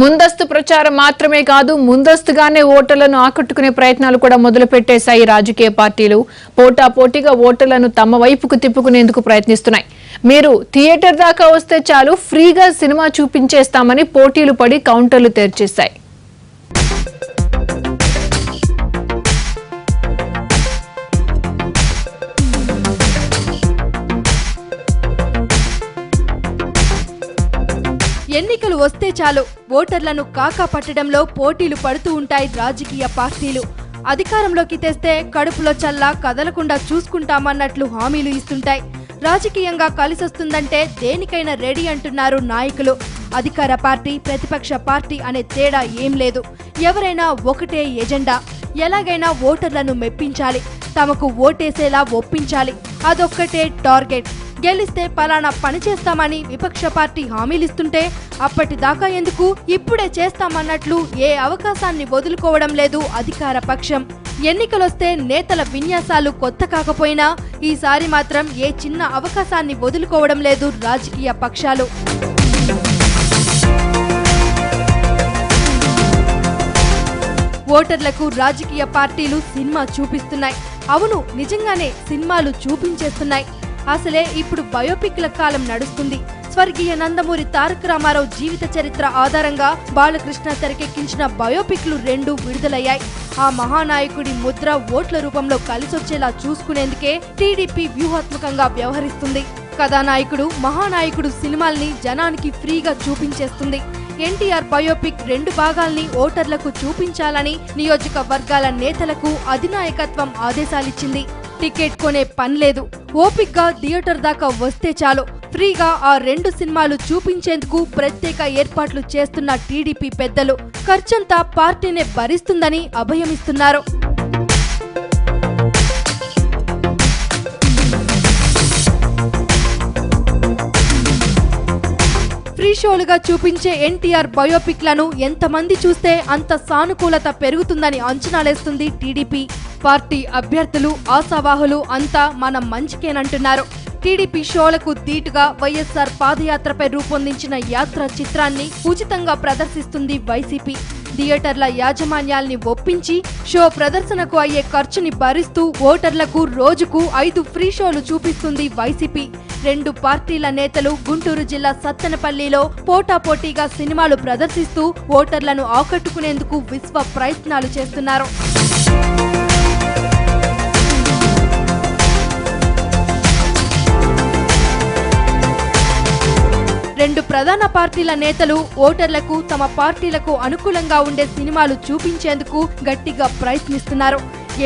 ముందస్తు ప్రచారం మాత్రమే కాదు ముందస్తుగానే ఓటర్లను ఆకట్టుకునే ప్రయత్నాలు కూడా మొదలుపెట్టేశాయి రాజకీయ పార్టీలు. పోటా పోటీగా ఓటర్లను తమ వైపుకు తిప్పుకునేందుకు ప్రయత్నిస్తున్నాయి. మీరు థియేటర్ దాకా వస్తే చాలు ఫ్రీగా సినిమా చూపించేస్తామని పోటీలు పడి కౌంటర్లు తెరిచేశాయి. ఎన్నికలు వస్తే చాలు. ఓటర్లను కాకా పట్టడంలో పోటీలు పడుతూ ఉంటాయి రాజకీయ పార్టీలు. అధికారంలోకి తెస్తే కడుపులో చల్లా కదలకుండా చూసుకుంటామన్నట్లు హామీలు ఇస్తుంటాయి. రాజకీయంగా కలిసొస్తుందంటే దేనికైనా రెడీ అంటున్నారు నాయకులు. అధికార పార్టీ ప్రతిపక్ష పార్టీ అనే తేడా ఏం లేదు. ఎవరైనా ఒకటే ఎజెండా. ఎలాగైనా ఓటర్లను మెప్పించాలి. తమకు ఓటేసేలా ఒప్పించాలి. అదొక్కటే టార్గెట్. గెలిస్తే పలానా పని చేస్తామని విపక్ష పార్టీ హామీలిస్తుంటే అప్పటిదాకా ఎందుకు ఇప్పుడే చేస్తామన్నట్లు ఏ అవకాశాన్ని వదులుకోవడం లేదు అధికార పక్షం. ఎన్నికలొస్తే నేతల విన్యాసాలు కొత్త కాకపోయినా ఈసారి మాత్రం ఏ చిన్న అవకాశాన్ని వదులుకోవడం లేదు రాజకీయ పక్షాలు. ఓటర్లకు రాజకీయ పార్టీలు సినిమా చూపిస్తున్నాయి. అవును నిజంగానే సినిమాలు చూపించేస్తున్నాయి. అసలే ఇప్పుడు బయోపిక్ల కాలం నడుస్తుంది. స్వర్గీయ నందమూరి తారక రామారావు జీవిత చరిత్ర ఆధారంగా బాలకృష్ణ తెరకెక్కించిన బయోపిక్లు రెండు విడుదలయ్యాయి. ఆ మహానాయకుడి ముద్ర ఓట్ల రూపంలో కలిసొచ్చేలా చూసుకునేందుకే టీడీపీ వ్యూహాత్మకంగా వ్యవహరిస్తుంది. కథానాయకుడు మహానాయకుడు సినిమాల్ని జనానికి ఫ్రీగా చూపించేస్తుంది. ఎన్టీఆర్ బయోపిక్ రెండు భాగాల్ని ఓటర్లకు చూపించాలని నియోజకవర్గాల నేతలకు అధినాయకత్వం ఆదేశాలిచ్చింది. టికెట్ కొనే పనిలేదు ఓపిక్గా థియేటర్ దాకా వస్తే చాలు. ఫ్రీగా ఆ రెండు సినిమాలు చూపించేందుకు ప్రత్యేక ఏర్పాట్లు చేస్తున్న టీడీపీ పెద్దలు. ఖర్చంతా పార్టీనే భరిస్తుందని అభయమిస్తున్నారు. ఫ్రీ షోలుగా చూపించే ఎన్టీఆర్ బయోపిక్లను ఎంతమంది చూస్తే అంత సానుకూలత పెరుగుతుందని అంచనాలేస్తుంది టీడీపీ. పార్టీ అభ్యర్థులు ఆశావాహులు అంతా మనం మంచికేనంటున్నారు. టీడీపీ షోలకు ధీటుగా వైఎస్ఆర్ పాదయాత్రపై రూపొందించిన యాత్ర చిత్రాన్ని ఉచితంగా ప్రదర్శిస్తుంది వైసీపీ. థియేటర్ల యాజమాన్యాల్ని ఒప్పించి షో ప్రదర్శనకు అయ్యే ఖర్చుని భరిస్తూ ఓటర్లకు రోజుకు ఐదు ఫ్రీ షోలు చూపిస్తుంది వైసీపీ. రెండు పార్టీల నేతలు గుంటూరు జిల్లా సత్తెనపల్లిలో పోటాపోటీగా సినిమాలు ప్రదర్శిస్తూ ఓటర్లను ఆకట్టుకునేందుకు విశ్వ ప్రయత్నాలు చేస్తున్నారు. రెండు ప్రధాన పార్టీల నేతలు ఓటర్లకు తమ పార్టీలకు అనుకూలంగా ఉండే సినిమాలు చూపించేందుకు గట్టిగా ప్రయత్నిస్తున్నారు.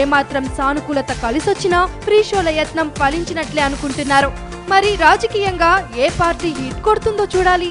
ఏమాత్రం సానుకూలత కలిసొచ్చినా ఫ్రీ షోల యత్నం ఫలించినట్లే అనుకుంటున్నారు. మరి రాజకీయంగా ఏ పార్టీ హిట్ కొడుతుందో చూడాలి.